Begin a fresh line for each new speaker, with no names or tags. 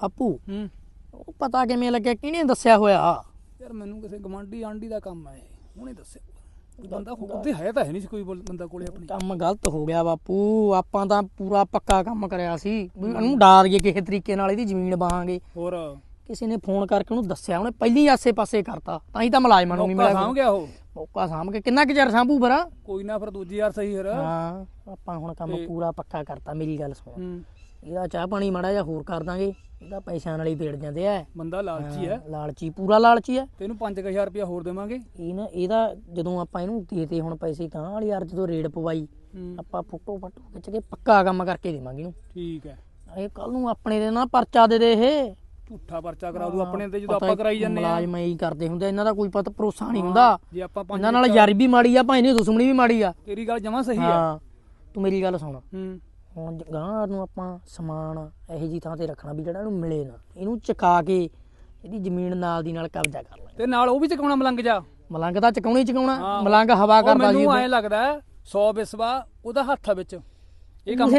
ਆਪੂ
ਹੂੰ।
ਉਹ ਪਤਾ ਕਿਵੇਂ ਲੱਗਿਆ ਕਿਹਨੇ ਦੱਸਿਆ ਹੋਇਆ?
ਯਾਰ ਮੈਨੂੰ ਕਿਸੇ ਗਵਾਂਢੀ ਆਂਡੀ ਦਾ ਕੰਮ ਹੈ ਇਹ। ਹੁਣੇ ਦੱਸਿਆ ਬੰਦਾ ਉਹਦੇ ਹੈ ਤਾਂ ਹੈ ਨਹੀਂ ਸੀ ਕੋਈ ਬੰਦਾ ਕੋਲੇ ਆਪਣੀ।
ਕੰਮ ਗਲਤ ਹੋ ਗਿਆ ਬਾਪੂ। ਆਪਾਂ ਤਾਂ ਪੂਰਾ ਪੱਕਾ ਕੰਮ ਕਰਿਆ ਸੀ। ਵੀ ਉਹਨੂੰ ਡਾਰ ਗਏ ਕਿਸੇ ਤਰੀਕੇ ਨਾਲ ਇਹਦੀ ਜ਼ਮੀਨ ਬਾਹਾਂਗੇ
ਹੋਰ?
ਕਿਸੇ ਨੇ ਫੋਨ ਕਰਕੇ ਉਹਨੂੰ ਦੱਸਿਆ ਉਹਨੇ ਪਹਿਲੀ ਆਸੇ-ਪਾਸੇ ਕਰਤਾ। ਤਾਂ ਹੀ ਤਾਂ ਮੁਲਾਜ਼ਮਾਂ ਨੂੰ ਨਹੀਂ
ਮੌਕਾ
ਮਿਲਿਆ।
ਸਾਂਭ ਗਿਆ ਉਹ।
ਮੌਕਾ ਸਾਂਭ ਕੇ ਕਿੰਨਾ ਕੁ ਚਿਰ ਸਾਂਭੂ ਬਰਾ
ਕੋਈ ਨਾ ਫਿਰ ਦੂਜੀ ਯਾਰ ਸਹੀ ਫਿਰ।
ਹਾਂ ਆਪਾਂ ਹੁਣ ਕੰਮ ਪੂਰਾ ਪੱਕਾ ਕਰਤਾ ਮੇਰੀ ਗੱਲ ਸੁਣ। ਇਹਦਾ ਚਾਹ ਪਾਣੀ ਮਾੜਾ ਜਿਹਾ ਹੋਰ ਕਰ ਦਾਂਗੇ। ਇਹਦਾ ਪੈਸਿਆਂ ਨਾਲ ਹੀ ਪੇੜ ਜਾਂਦੇ ਆ।
ਬੰਦਾ ਲਾਲਚੀ ਹੈ
ਲਾਲਚੀ ਪੂਰਾ ਲਾਲਚੀ ਹੈ
ਤੇ ਇਹਨੂੰ 5000 ਰੁਪਇਆ ਹੋਰ ਦੇਵਾਂਗੇ?
ਇਹ ਨਾ ਇਹਦਾ ਜਦੋਂ ਆਪਾਂ ਇਹਨੂੰ ਦੇਤੇ ਹੁਣ ਪੈਸੇ ਤਾਂ ਵਾਲੀ ਯਾਰ ਜਦੋਂ ਰੇਡ ਪਵਾਈ ਆਪਾਂ ਫੋਟੋ ਫਟੋ ਖਿੱਚ ਕੇ ਪੱਕਾ ਕੰਮ ਕਰਕੇ ਦੇਵਾਂਗੇ ਇਹਨੂੰ।
ਠੀਕ ਹੈ।
ਇਹ ਕੱਲ ਨੂੰ ਆਪਣੇ ਦੇ ਨਾਲ ਪਰਚਾ ਦੇ ਦੇ ਇਹ।
ਝੂਠਾ ਪਰਚਾ ਕਰਾ ਦੂ ਆਪਣੇ ਤੇ ਜਦੋਂ ਆਪਾਂ ਕਰਾਈ ਜਾਂਦੇ ਆ।
ਮੁਲਾਜ਼ਮ ਹੀ ਕਰਦੇ ਹੁੰਦੇ ਇਹਨਾਂ ਦਾ ਕੋਈ ਪਤਾ ਭਰੋਸਾ ਨਹੀਂ ਹੁੰਦਾ।
ਜੇ ਆਪਾਂ ਪੰਜ
ਇਹਨਾਂ ਨਾਲ ਯਾਰੀ ਵੀ ਮਾੜੀ ਆ ਭਾਈ ਨੇ ਦੁਸ਼ਮਣੀ ਵੀ ਮਾੜੀ ਆ।
ਤੇਰੀ ਗੱਲ ਜਮਾ ਸਹੀ ਹਾਂ
ਤੂੰ ਮੇਰੀ ਗੱਲ ਸੁਣ।
ਹੂੰ।
ਹੁਣ ਗਾਂ ਨੂੰ ਆਪਾਂ ਸਮਾਨ ਇਹੋ ਜੀ ਥਾਂ ਤੇ ਰੱਖਣਾ ਵੀ ਜਿਹੜਾ ਇਹਨੂੰ ਮਿਲੇ ਨਾ ਇਹਨੂੰ ਚਕਾ ਕੇ ਇਹਦੀ ਜ਼ਮੀਨ ਨਾਲ ਦੀ ਨਾਲ ਕਬਜ਼ਾ ਕਰ ਲਾਂਗੇ
ਤੇ ਨਾਲ ਉਹ ਵੀ ਚਕਾਉਣਾ ਮਲੰਗ ਜਾ
ਮਲੰਗ ਤਾਂ ਚਕਾਉਣੀ ਚਕਾਉਣਾ। ਮਲੰਗ ਹਵਾ ਕਰਦਾ ਜੀ
ਮੈਨੂੰ। ਐ ਲੱਗਦਾ 100 ਬਿਸਵਾ ਉਹਦਾ ਹੱਥ ਵਿੱਚ ਇਹ ਕੰਮ